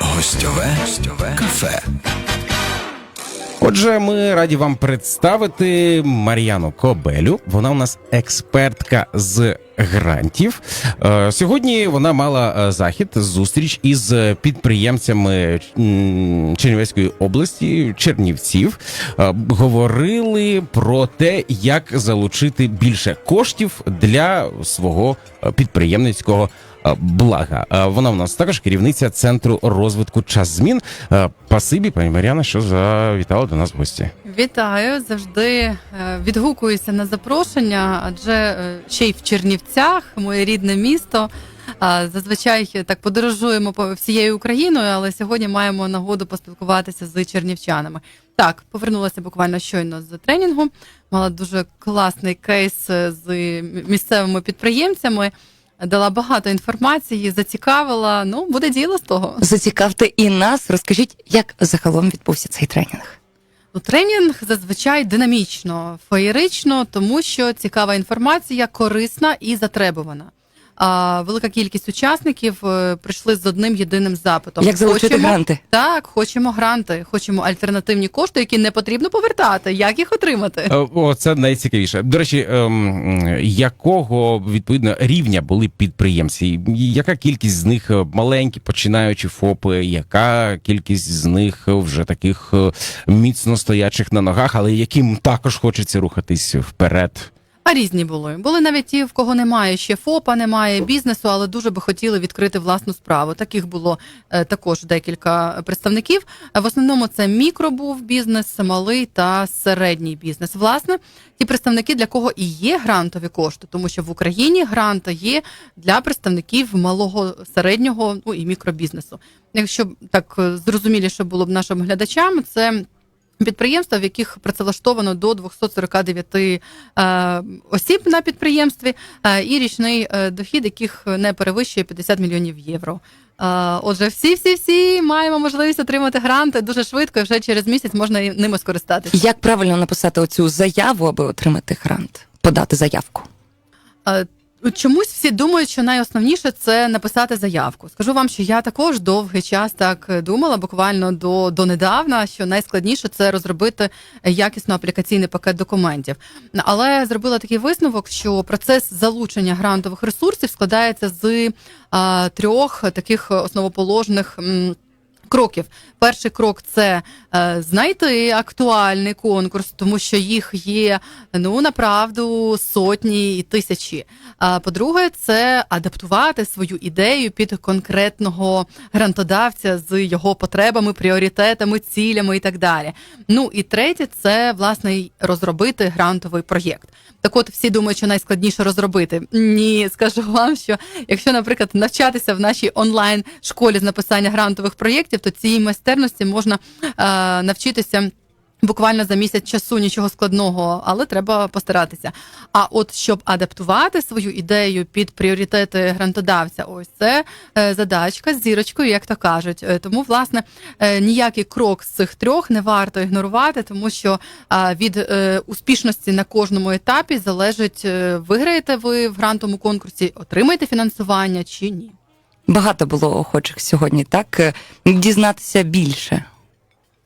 Гостьове, кафе. Отже, ми раді вам представити Мар'яну Кобелю. Вона у нас експертка з грантів. Е, Сьогодні вона мала е, захід, зустріч із підприємцями Чернівецької області, Чернівців. Е, Говорили про те, як залучити більше коштів для свого підприємницького. Е, Блага Е, вона у нас також керівниця центру розвитку час змін. Е, Пасибі, пані Мар'яна, що завітала до нас в гості. Вітаю завжди відгукуюся на запрошення, адже ще й в Чернівцях, моє рідне місто. Зазвичай так подорожуємо по всією Україною, але сьогодні маємо нагоду поспілкуватися з чернівчанами. Так, повернулася буквально щойно з тренінгу. Мала дуже класний кейс з місцевими підприємцями. Дала багато інформації, зацікавила. Ну, буде діло з того. Зацікавте і нас. Розкажіть, як загалом відбувся цей тренінг. Ну, тренінг зазвичай динамічно, феєрично, тому що цікава інформація, корисна і затребувана. А велика кількість учасників е, прийшли з одним єдиним запитом. Як залучити Хочемо- гранти? Так, хочемо гранти, хочемо альтернативні кошти, які не потрібно повертати. Як їх отримати? Е, О, це найцікавіше. До речі, ем, якого відповідно рівня були підприємці? Яка кількість з них е, маленькі, починаючи ФОПи? Яка кількість з них вже таких міцно стоячих на ногах, але яким також хочеться рухатись вперед? А різні були. Були навіть ті, в кого немає ще ФОПа, немає бізнесу, але дуже би хотіли відкрити власну справу. Таких було е, також декілька представників. В основному це мікро був бізнес, малий та середній бізнес. Власне, ті представники, для кого і є грантові кошти, тому що в Україні гранти є для представників малого, середнього ну і мікробізнесу. Якщо так е, зрозуміліше було б нашим глядачам, це. Підприємства, в яких працевлаштовано до 249 е, осіб на підприємстві, е, і річний е, дохід, яких не перевищує 50 мільйонів євро. Отже, всі, всі, всі маємо можливість отримати гранти дуже швидко, і вже через місяць можна ними скористатися. Як правильно написати оцю заяву, аби отримати грант? Подати заявку. Чомусь всі думають, що найосновніше це написати заявку. Скажу вам, що я також довгий час так думала, буквально до донедавна, що найскладніше це розробити якісно аплікаційний пакет документів. Але зробила такий висновок, що процес залучення грантових ресурсів складається з а, трьох таких основоположних. м, Кроків. Перший крок це е, знайти актуальний конкурс, тому що їх є ну направду сотні і тисячі. А по-друге, це адаптувати свою ідею під конкретного грантодавця з його потребами, пріоритетами, цілями і так далі. Ну і третє, це власне розробити грантовий проєкт. Так от всі думають, що найскладніше розробити. Ні, скажу вам, що якщо, наприклад, навчатися в нашій онлайн школі з написання грантових проєктів, то цієї майстерності можна е, навчитися. Буквально за місяць часу нічого складного, але треба постаратися. А от щоб адаптувати свою ідею під пріоритети грантодавця, ось це е, задачка з зірочкою, як то кажуть. Е, Тому, власне, ніякий крок з цих трьох не варто ігнорувати, тому що від успішності на кожному етапі залежить, виграєте ви в грантовому конкурсі, отримаєте фінансування чи ні. Багато було охочих сьогодні, так Е, дізнатися більше.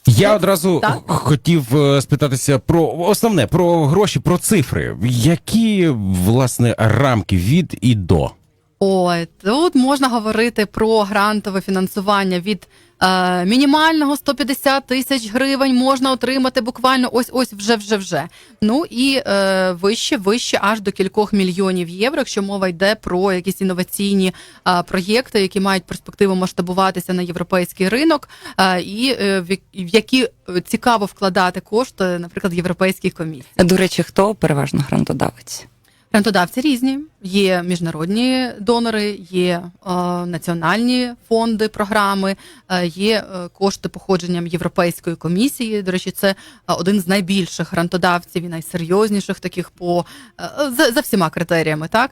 Я одразу Так. хотів е, спитатися про основне про гроші, про цифри. Які власне рамки від і до? Ой, тут можна говорити про грантове фінансування від е, мінімального 150 тисяч гривень можна отримати буквально ось ось вже вже вже. Ну і е, вище, вище аж до кількох мільйонів євро, якщо мова йде про якісь інноваційні е, проєкти, які мають перспективу масштабуватися на європейський ринок, е, і е, в, які е, цікаво вкладати кошти, наприклад, європейських комісій. До речі, хто переважно грантодавець? Грантодавці різні. Є міжнародні донори, є е, національні фонди, програми, е, є е, кошти походженням Європейської комісії. До речі, це е, один з найбільших грантодавців і найсерйозніших таких по е, за, за всіма критеріями. Так,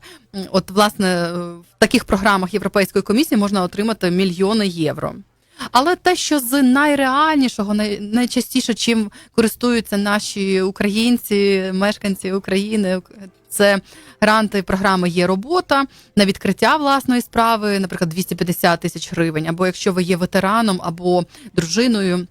от власне е, в таких програмах Європейської комісії можна отримати мільйони євро. Але те, що з найреальнішого, най, найчастіше, чим користуються наші українці, мешканці України, це гранти програми є робота на відкриття власної справи, наприклад, 250 тисяч гривень. Або якщо ви є ветераном або дружиною.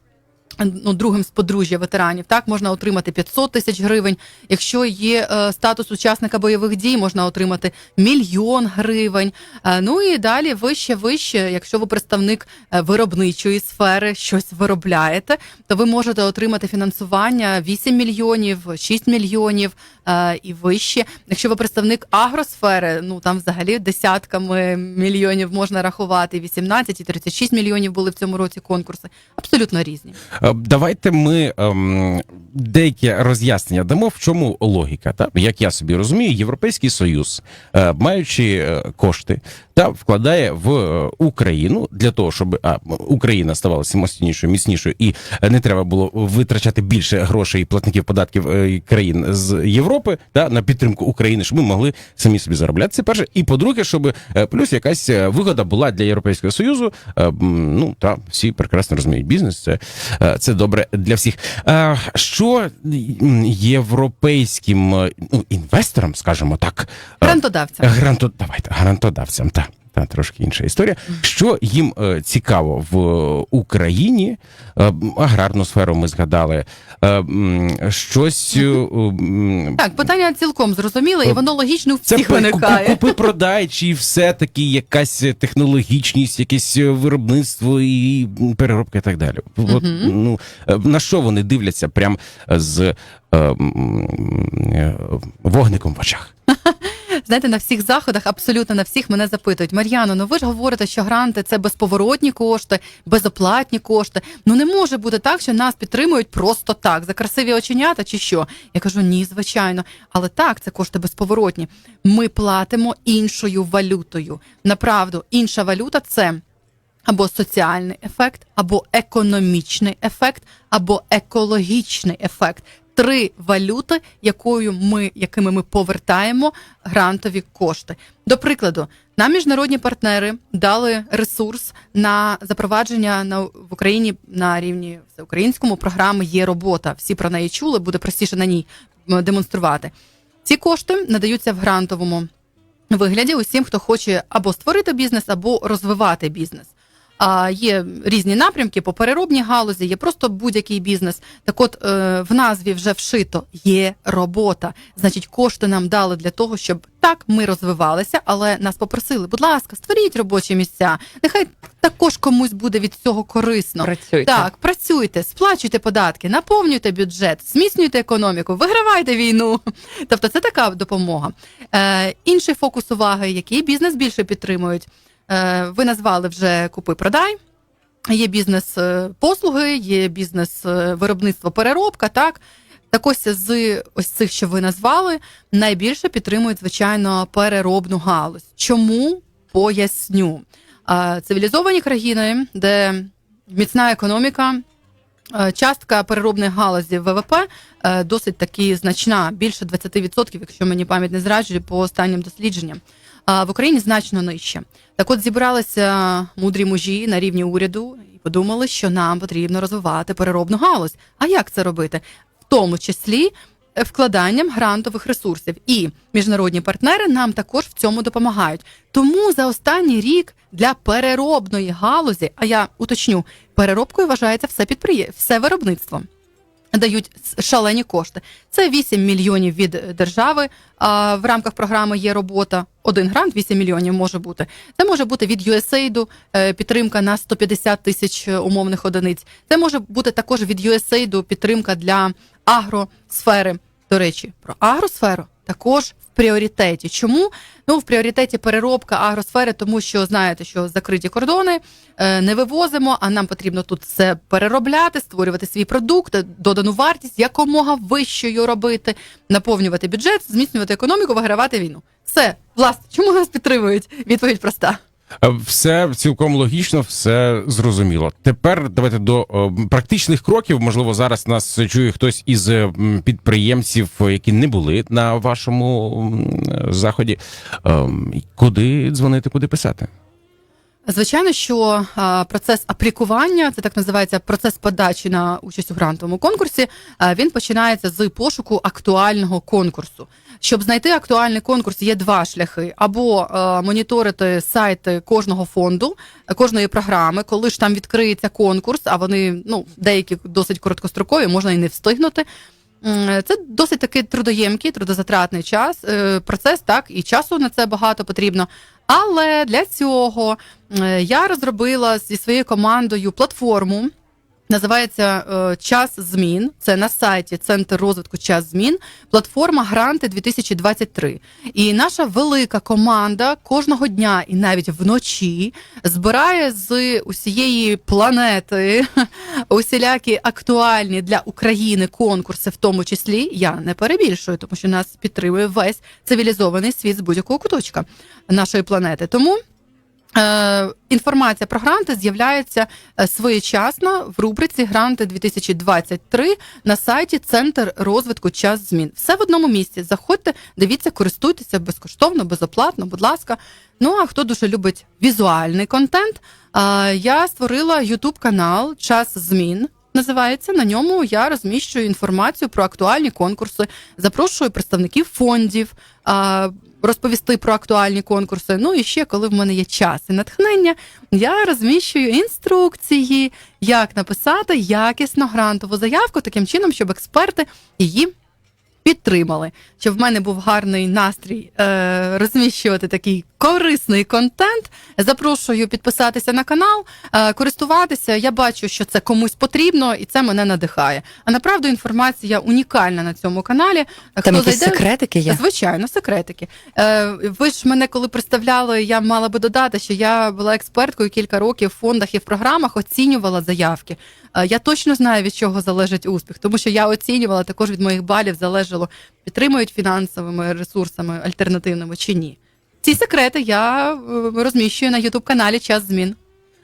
Ну, другим з подружжя ветеранів, так можна отримати 500 тисяч гривень. Якщо є е, статус учасника бойових дій, можна отримати мільйон гривень. Е, ну і далі вище, вище. Якщо ви представник е, виробничої сфери, щось виробляєте, то ви можете отримати фінансування 8 мільйонів, 6 мільйонів е, і вище. Якщо ви представник агросфери, ну там взагалі десятками мільйонів можна рахувати. 18 і 36 мільйонів були в цьому році конкурси. Абсолютно різні. Е, Давайте ми ем, деякі роз'яснення дамо, в чому логіка. Та? Як я собі розумію, Європейський Союз, е, маючи е, кошти, та вкладає в Україну для того, щоб а, Україна ставала самостійнішою, міцнішою, і не треба було витрачати більше грошей платників податків країн з Європи та на підтримку України, щоб ми могли самі собі заробляти. Це перше. І по-друге, щоб плюс якась вигода була для Європейського Союзу. Ну та всі прекрасно розуміють бізнес. Це, це добре для всіх. Е, Що європейським е, ну, інвесторам, скажімо так, е, Грантодавцям. Гранто, давайте грантодавцям, та. Та трошки інша історія. Що їм е, цікаво в е, Україні? Е, аграрну сферу ми згадали. Щось Так, питання цілком зрозуміле, і воно логічно всіх виникає. купи продай, чи все таки якась технологічність, якесь виробництво і переробка і так далі. От, ну, на що вони дивляться прям з вогником в очах? Знаєте, на всіх заходах, абсолютно на всіх мене запитують: Мар'яно, ну ви ж говорите, що гранти це безповоротні кошти, безоплатні кошти. Ну не може бути так, що нас підтримують просто так, за красиві оченята чи що. Я кажу, ні, звичайно. Але так, це кошти безповоротні. Ми платимо іншою валютою. Направду, інша валюта це. Або соціальний ефект, або економічний ефект, або екологічний ефект. Три валюти, якою ми, якими ми повертаємо грантові кошти. До прикладу, нам міжнародні партнери дали ресурс на запровадження на в Україні на рівні всеукраїнському програми є робота. Всі про неї чули, буде простіше на ній демонструвати. Ці кошти надаються в грантовому вигляді усім, хто хоче або створити бізнес, або розвивати бізнес. А є різні напрямки по переробній галузі, є просто будь-який бізнес. Так от е, в назві вже вшито є робота. Значить, кошти нам дали для того, щоб так ми розвивалися, але нас попросили, будь ласка, створіть робочі місця. Нехай також комусь буде від цього корисно. Працюйте. Так, працюйте, сплачуйте податки, наповнюйте бюджет, зміцнюйте економіку, вигравайте війну. Тобто це така допомога. Е, інший фокус уваги, який бізнес більше підтримують. Е, ви назвали вже купи-продай. Є бізнес е, послуги, є бізнес е, виробництво переробка. Так так ось з ось цих, що ви назвали, найбільше підтримують звичайно переробну галузь. Чому поясню? Цивілізовані країни, де міцна економіка, частка переробної галузі ВВП досить таки значна, більше 20%, якщо мені пам'ять не зраджує, по останнім дослідженням. В Україні значно нижче. Так от зібралися мудрі мужі на рівні уряду і подумали, що нам потрібно розвивати переробну галузь. А як це робити? В тому числі вкладанням грантових ресурсів. І міжнародні партнери нам також в цьому допомагають. Тому за останній рік для переробної галузі, а я уточню, переробкою вважається все підприє... все виробництво. Дають шалені кошти. Це 8 мільйонів від держави. А в рамках програми є робота. Один грант 8 мільйонів може бути. Це може бути від USAID, е, підтримка на 150 тисяч умовних одиниць. Це може бути також від USAID підтримка для агросфери. До речі, про агросферу також в пріоритеті. Чому? Ну, в пріоритеті переробка агросфери, тому що знаєте, що закриті кордони е, не вивозимо, а нам потрібно тут все переробляти, створювати свій продукт, додану вартість, якомога вищою робити, наповнювати бюджет, зміцнювати економіку, вигравати війну. Все, власне, чому нас підтримують? Відповідь проста. Е, Все цілком логічно, все зрозуміло. Тепер давайте до е, практичних кроків. Можливо, зараз нас чує хтось із е, підприємців, які не були на вашому заході. Ем, Куди дзвонити, куди писати? Звичайно, що процес аплікування, це так називається процес подачі на участь у грантовому конкурсі. він починається з пошуку актуального конкурсу. Щоб знайти актуальний конкурс, є два шляхи: або моніторити сайти кожного фонду, кожної програми, коли ж там відкриється конкурс, а вони ну деякі досить короткострокові, можна і не встигнути. М, Це досить таки трудоємкий, трудозатратний час, е, процес, так, і часу на це багато потрібно. Але для цього е, я розробила зі своєю командою платформу. Називається е, Час змін. Це на сайті Центр розвитку час змін, платформа Гранти 2023. І наша велика команда кожного дня і навіть вночі збирає з усієї планети усілякі актуальні для України конкурси, в тому числі я не перебільшую, тому що нас підтримує весь цивілізований світ з будь-якого куточка нашої планети. Тому. Е, інформація про гранти з'являється е, своєчасно в рубриці Гранти 2023 на сайті Центр розвитку час змін. Все в одному місці. Заходьте, дивіться, користуйтеся безкоштовно, безоплатно, будь ласка. Ну а хто дуже любить візуальний контент, е, я створила YouTube канал Час змін. Називається на ньому. Я розміщую інформацію про актуальні конкурси, запрошую представників фондів. Розповісти про актуальні конкурси. Ну і ще, коли в мене є час і натхнення, я розміщую інструкції, як написати якісно грантову заявку, таким чином, щоб експерти її підтримали. Щоб в мене був гарний настрій е, розміщувати такий корисний контент. Запрошую підписатися на канал, е, користуватися. Я бачу, що це комусь потрібно, і це мене надихає. А направду інформація унікальна на цьому каналі. Там якісь секретики є. Звичайно, секретики. Е, ви ж мене коли представляли, я мала би додати, що я була експерткою кілька років в фондах і в програмах, оцінювала заявки. Е, я точно знаю, від чого залежить успіх, тому що я оцінювала також від моїх балів залежало, підтримують фінансовими ресурсами альтернативними чи ні. Ці секрети я е, розміщую на Ютуб каналі Час змін.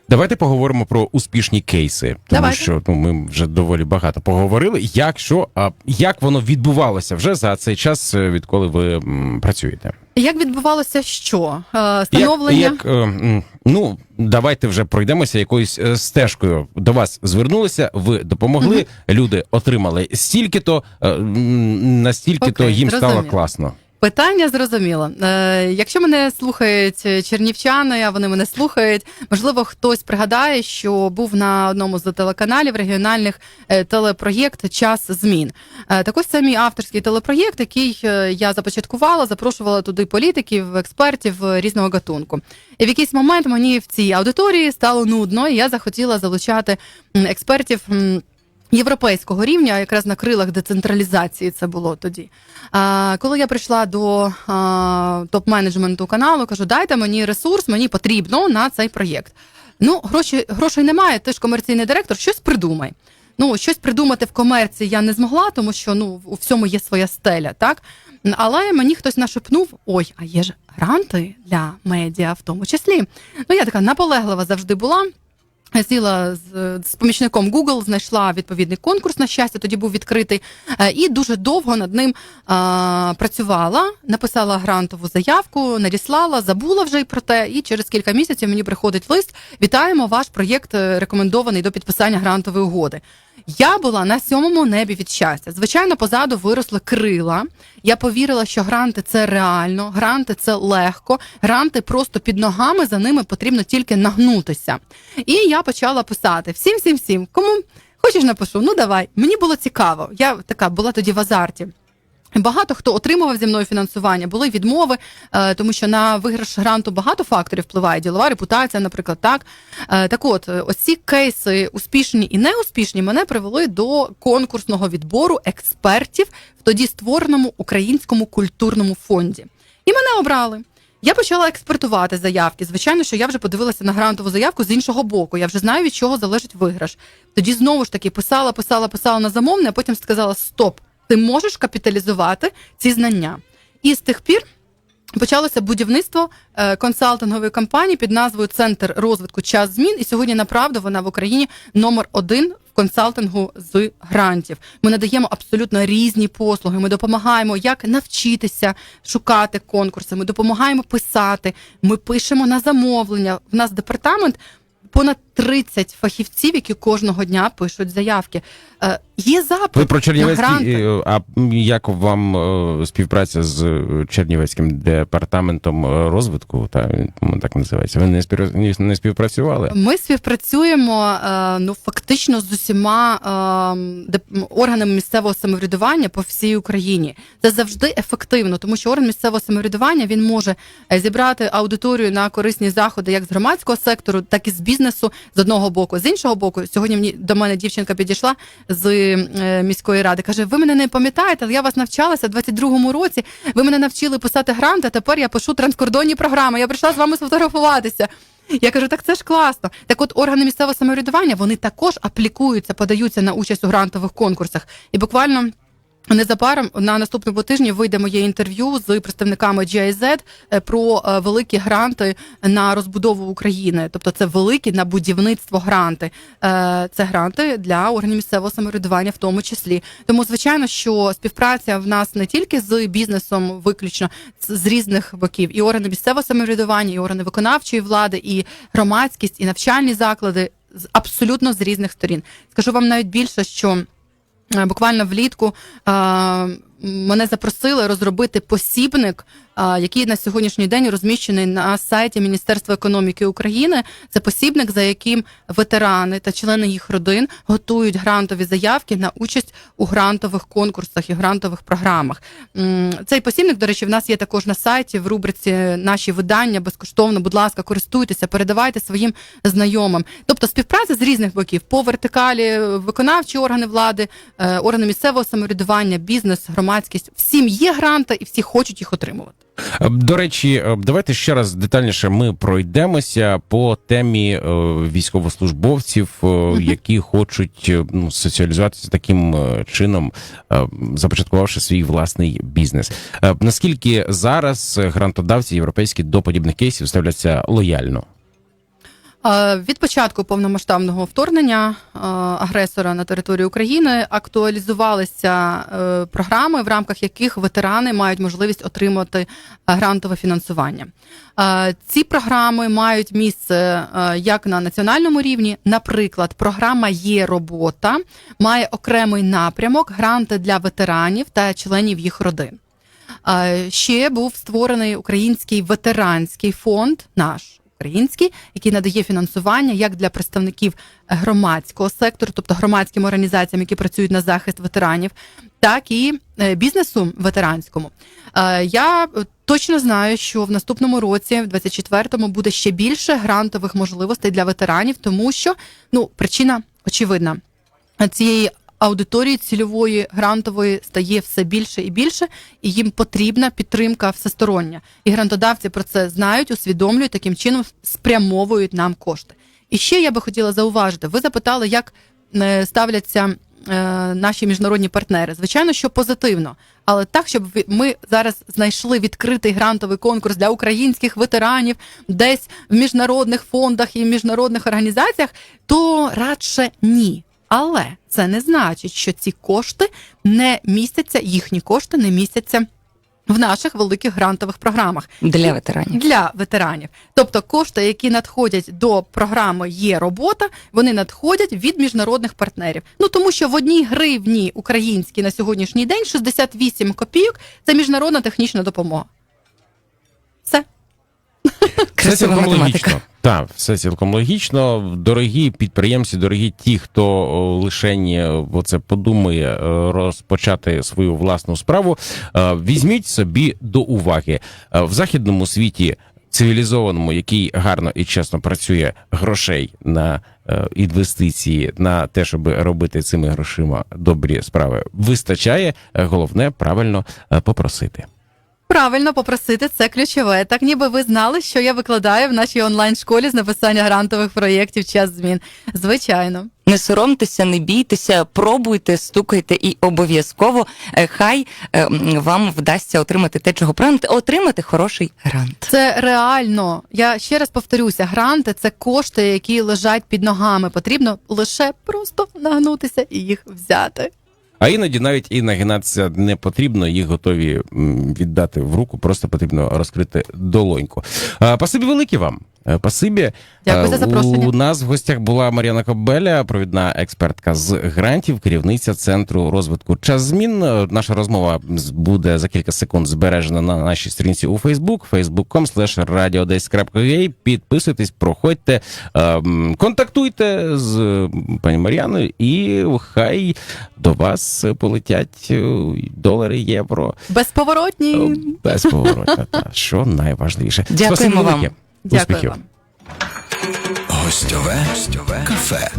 Давайте поговоримо про успішні кейси, тому Давайте. що ну, ми вже доволі багато поговорили. Як що, а як воно відбувалося вже за цей час, е, відколи ви м, працюєте? Як відбувалося що? Е, Становлення. Як, як, е, м, ну, давайте вже пройдемося якоюсь е, стежкою. До вас звернулися, ви допомогли, люди отримали стільки-то, е, м, настільки-то Окей, їм стало класно. Питання зрозуміло. Е, якщо мене слухають чернівчани, а вони мене слухають, можливо, хтось пригадає, що був на одному з телеканалів регіональних е, телепроєкт Час змін. Е, так ось це мій авторський телепроєкт, який е, я започаткувала, запрошувала туди політиків, експертів е, різного гатунку. І в якийсь момент мені в цій аудиторії стало нудно, і я захотіла залучати експертів. Європейського рівня, якраз на крилах децентралізації це було тоді. А, коли я прийшла до топ-менеджменту каналу, кажу, дайте мені ресурс, мені потрібно на цей проєкт. Ну, гроші, грошей немає, ти ж комерційний директор, щось придумай. Ну, щось придумати в комерції я не змогла, тому що ну, у всьому є своя стеля, так? Але мені хтось нашепнув: ой, а є ж гранти для медіа в тому числі. Ну, я така наполеглива завжди була. Сіла з, з помічником Google, знайшла відповідний конкурс на щастя, тоді був відкритий, е, і дуже довго над ним а, працювала, написала грантову заявку, надіслала, забула вже й про те. І через кілька місяців мені приходить лист. Вітаємо, ваш проєкт е, рекомендований до підписання грантової угоди. Я була на сьомому небі від щастя. Звичайно, позаду виросли крила. Я повірила, що гранти це реально, гранти це легко, гранти просто під ногами за ними потрібно тільки нагнутися. І я почала писати всім, всім, всім. Кому хочеш напишу? Ну давай. Мені було цікаво. Я така була тоді в азарті. Багато хто отримував зі мною фінансування, були відмови, е, тому що на виграш гранту багато факторів впливає. Ділова репутація, наприклад, так. Е, Так от, е, оці кейси успішні і неуспішні мене привели до конкурсного відбору експертів в тоді створеному українському культурному фонді. І мене обрали. Я почала експертувати заявки. Звичайно, що я вже подивилася на грантову заявку з іншого боку. Я вже знаю, від чого залежить виграш. Тоді знову ж таки писала, писала, писала на замовне, а потім сказала: Стоп, ти можеш капіталізувати ці знання. І з тих пір почалося будівництво е, консалтингової компанії під назвою Центр розвитку час змін. І сьогодні направду вона в Україні номер один в консалтингу з грантів. Ми надаємо абсолютно різні послуги. Ми допомагаємо як навчитися шукати конкурси. Ми допомагаємо писати. Ми пишемо на замовлення. В нас департамент. Понад 30 фахівців, які кожного дня пишуть заявки. Е, є запит Ви про Чернівецький, е, а як вам е, співпраця з Чернівецьким департаментом розвитку? Та так називається. Ви не спів- не співпрацювали? Ми співпрацюємо е, ну фактично з усіма е, деп- органами місцевого самоврядування по всій Україні. Це завжди ефективно, тому що орган місцевого самоврядування він може зібрати аудиторію на корисні заходи як з громадського сектору, так і з бізнесу з одного боку. З іншого боку, сьогодні мені до мене дівчинка підійшла з е, міської ради. каже: Ви мене не пам'ятаєте, але я вас навчалася в 22-му році. Ви мене навчили писати гранти. а Тепер я пишу транскордонні програми. Я прийшла з вами сфотографуватися. Я кажу, так це ж класно. Так от органи місцевого самоврядування вони також аплікуються, подаються на участь у грантових конкурсах. І буквально. Незабаром на наступному тижні вийде моє інтерв'ю з представниками GIZ е, про е, великі гранти на розбудову України. Тобто це великі на будівництво гранти. Е, Це гранти для органів місцевого самоврядування, в тому числі. Тому, звичайно, що співпраця в нас не тільки з бізнесом, виключно з- різних боків, і органи місцевого самоврядування, і органи виконавчої влади, і громадськість, і навчальні заклади з абсолютно з різних сторін. Скажу вам навіть більше, що. Е, Буквально влітку е, мене запросили розробити посібник, який на сьогоднішній день розміщений на сайті Міністерства економіки України. Це посібник, за яким ветерани та члени їх родин готують грантові заявки на участь у грантових конкурсах і грантових програмах. Цей посібник, до речі, в нас є також на сайті в рубриці наші видання безкоштовно. Будь ласка, користуйтеся, передавайте своїм знайомим. Тобто співпраця з різних боків по вертикалі, е, виконавчі органи влади, е, органи місцевого самоврядування, бізнес, громадськість. Всім є гранти і всі хочуть їх отримувати. Е, До речі, е, давайте ще раз детальніше ми пройдемося по темі е, військовослужбовців, які хочуть ну, соціалізуватися таким чином, започаткувавши свій власний бізнес. Наскільки зараз грантодавці європейські до подібних кейсів ставляться лояльно? Е, Від початку повномасштабного вторгнення е, агресора на територію України актуалізувалися е, програми, в рамках яких ветерани мають можливість отримати грантове фінансування. Ці програми мають місце як на національному рівні. Наприклад, програма є робота, має окремий напрямок гранти для ветеранів та членів їх родин. Ще був створений український ветеранський фонд, наш український, який надає фінансування як для представників громадського сектору, тобто громадським організаціям, які працюють на захист ветеранів, так і е, бізнесу ветеранському. Е, Я е, точно знаю, що в наступному році, в 24-му, буде ще більше грантових можливостей для ветеранів, тому що ну причина очевидна цієї аудиторії цільової грантової стає все більше і більше, і їм потрібна підтримка всестороння. І грантодавці про це знають, усвідомлюють, таким чином спрямовують нам кошти. І ще я би хотіла зауважити: ви запитали, як е, ставляться. е, Наші міжнародні партнери, звичайно, що позитивно, але так, щоб ми зараз знайшли відкритий грантовий конкурс для українських ветеранів десь в міжнародних фондах і міжнародних організаціях, то радше ні. Але це не значить, що ці кошти не містяться, їхні кошти не містяться в наших великих грантових програмах Для ветеранів. для ветеранів. Тобто кошти, які надходять до програми Є робота, вони надходять від міжнародних партнерів. Ну тому що в одній гривні українській на сьогоднішній день 68 копійок це міжнародна технічна допомога. Все. Красива математика. Так, все цілком логічно. Дорогі підприємці, дорогі ті, хто о, лишень е, оце подумає е, розпочати свою власну справу. е, Візьміть собі до уваги в західному світі. Цивілізованому, який гарно і чесно працює грошей на інвестиції, на те, щоб робити цими грошима добрі справи, вистачає. Головне правильно попросити. Правильно попросити це ключове. Так ніби ви знали, що я викладаю в нашій онлайн-школі з написання грантових проєктів час змін. Звичайно. Не соромтеся, не бійтеся, пробуйте, стукайте і обов'язково е, хай е, вам вдасться отримати те, чого прагнете, отримати хороший грант. Це реально. Я ще раз повторюся: гранти це кошти, які лежать під ногами. Потрібно лише просто нагнутися і їх взяти. А іноді навіть і нагинатися не потрібно, їх готові віддати в руку, просто потрібно розкрити долоньку. Пасибі велике вам. Е, Пасибі. Дякую Е, за запрошення. У нас в гостях була Мар'яна Кобеля, провідна експертка з грантів, керівниця центру розвитку час змін. Е, Наша розмова буде за кілька секунд збережена на нашій сторінці у Facebook, facebook.com. Підписуйтесь, проходьте, е, контактуйте з пані Мар'яною, і хай до вас полетять долари, євро. Безповоротні. Безповоротно, та що найважливіше. Дякуємо Спасибі вам. Дякую Успіхів. вам. Гостьове, гостьове кафе.